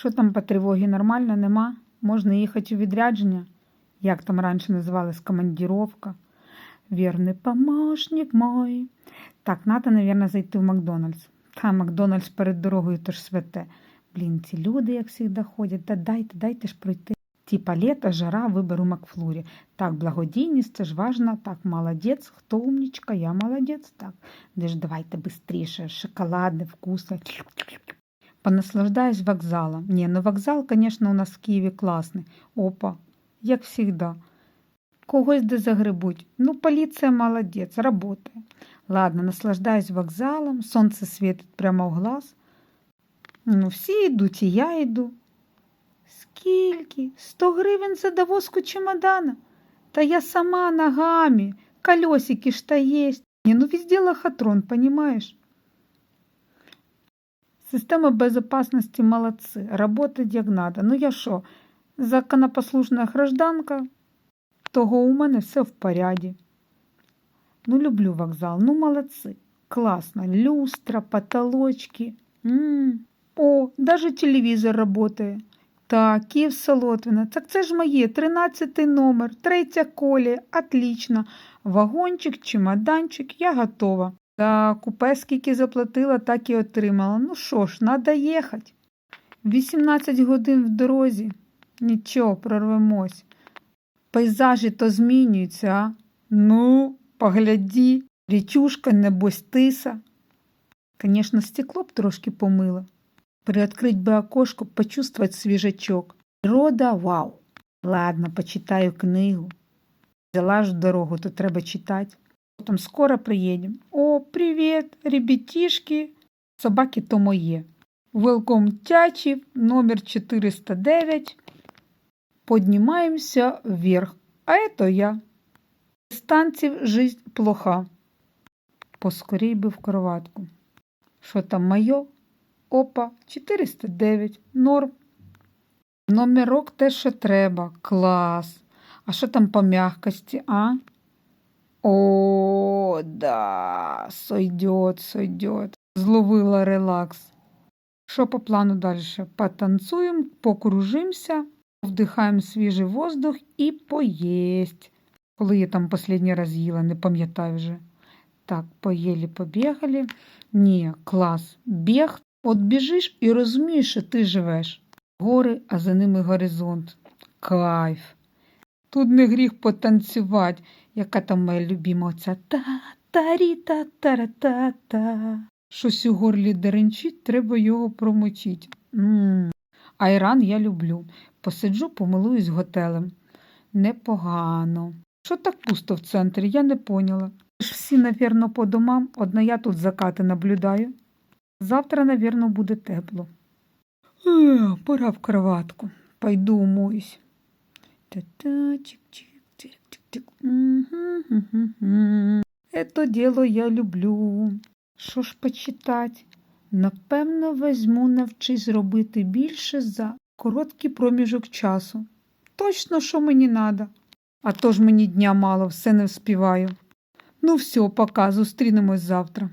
Що там по тривогі? Нормально, нема? Можна їхати у відрядження? Як там раніше називалась командіровка? Вірний помощник мой. Так, треба, мабуть, зайти в Макдональдс. Та Макдональдс перед дорогою то ж святе. Блін, ці люди, як завжди, ходять. Та дайте, дайте ж пройти. Типа лето, жара, виберу Макфлурі. Так, благодійність, це ж важно. Так, молодець, хто умнічка, я молодець. Так, де ж давайте швидше, шоколадне, вкусне. Понаслаждаюсь вокзалом. Ні, ну вокзал, звісно, у нас в Києві класний. Опа, як завжди. Когось де загребуть. Ну, поліція молодець, работає. Ладно, наслаждаюсь вокзалом, сонце світить прямо в глаз. Ну, всі йдуть, і я йду. Скільки? Сто гривень за довозку чемодана? Та я сама ногами, колесики ж та есть. Не, ну везде лохотрон, понимаешь? Система безопасности молодцы, работает як надо. Ну я що, законопослушна гражданка, того у мене все в поряді. Ну, люблю вокзал, ну молодцы. Классно. Люстра, потолочки. М, О, даже телевізор работає. Так, Київ Солотвина. Так це ж моє, 13 номер, третя колія, отлично. Вагончик, чемоданчик, я готова. Та купе скільки заплатила, так і отримала. Ну що ж, надо їхати. 18 годин в дорозі. Нічого, прорвемось. Пейзажі то змінюються, а? Ну, погляді, річушка, небось тиса. Конечно, стекло б трошки помила. Приоткрыть бы окошко, почувствовать свіжачок. Природа, вау. Ладно, почитаю книгу. Взяла ж дорогу, то треба читати. Потім скоро приїдемо. О, привіт, ребятишки. Собаки то моє. Велком Тячів, номер 409. Поднимаемся вверх. А это я. Без танців жизнь плоха. Поскорій би в кроватку. Що там моє? Опа, 409. Норм. Номерок те, що треба. Клас. А що там по м'якості, а? О, да, сойдет, сойдет. Зловила релакс. Що по плану далі? Потанцуємо, покружимося, вдихаємо свіжий воздух і поїсть. Коли я там останній раз їла, не пам'ятаю вже. Так, поїли, побігали. Ні, клас. Біг. От біжиш і розумієш, що ти живеш. Гори, а за ними горизонт. Кайф. Тут не гріх потанцювати, яка там моя любима оця та та рі та та та та Щось у горлі деренчить, треба його промочити. М-м. Айран я люблю. Посиджу, помилуюсь готелем. Непогано. Що так пусто в центрі, я не поняла. ж всі, навірно, по домам, одна я тут закати наблюдаю. Завтра, навірно, буде тепло. Е, пора в кроватку. Пойду умоюсь. Та-та, чик-чик-чик-чик-чик. Это дело я люблю. Що ж почитати? Напевно, візьму навчись робити більше за короткий проміжок часу. Точно, що мені надо. А то ж мені дня мало, все не вспіваю. Ну, все, пока, зустрінемось завтра.